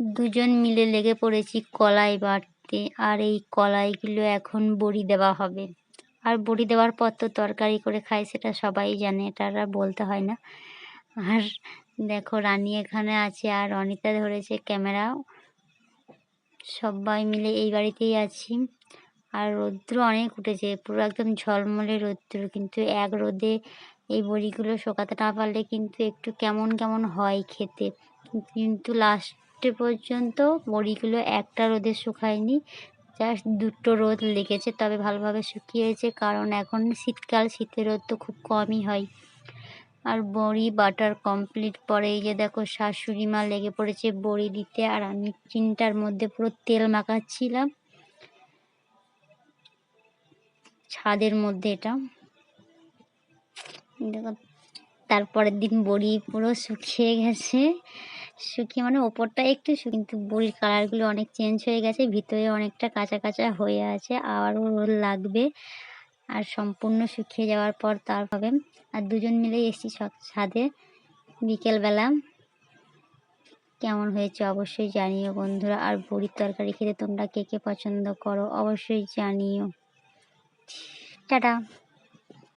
দুজন মিলে লেগে পড়েছি কলাই বাটতে, আর এই কলাইগুলো এখন বড়ি দেওয়া হবে। আর বড়ি দেওয়ার পর তো তরকারি করে খায় সেটা সবাই জানে, এটা আর বলতে হয় না। আর দেখো, রানী এখানে আছে, আর অনিতা ধরেছে ক্যামেরা। সবাই মিলে এই বাড়িতেই আছি। আর রৌদ্র অনেক উঠেছে, পুরো একদম ঝলমলে রৌদ্র, কিন্তু এক রোদে এই বড়িগুলো শোকাতে না পারলে কিন্তু একটু কেমন কেমন হয় খেতে। কিন্তু লাস্টে পর্যন্ত বড়িগুলো একটা রোদে শুকায়নি জাস্ট দুটো রোদ লেগেছে, তবে ভালোভাবে শুকিয়েছে, কারণ এখন শীতকাল শীতের রোদ তো খুব কমই হয়। আর বড়ি, বাটার কমপ্লিট পরে এই যে দেখো শাশুড়ি মা লেগে পড়েছে বড়ি দিতে, আর আমি চিনটার মধ্যে পুরো তেল মাখাচ্ছিলাম। ছাদের মধ্যে এটা। দেখো, তারপরের দিন বড়ি পুরো শুকিয়ে গেছে। শুকিয়ে মানে ওপরটা একটু কিন্তু বড়ির কালারগুলো অনেক চেঞ্জ হয়ে গেছে, ভিতরে অনেকটা কাঁচা কাঁচা হয়ে আছে আরও রোদ লাগবে। আর সম্পূর্ণ শুকিয়ে যাওয়ার পর তার হবে। আর দুজন মিলে এসেছি ছাদে বিকেলবেলা। কেমন হয়েছে অবশ্যই জানিও বন্ধুরা। আর বড়ির তরকারি খেতে তোমরা কে কে পছন্দ করো অবশ্যই জানিও। টাটা।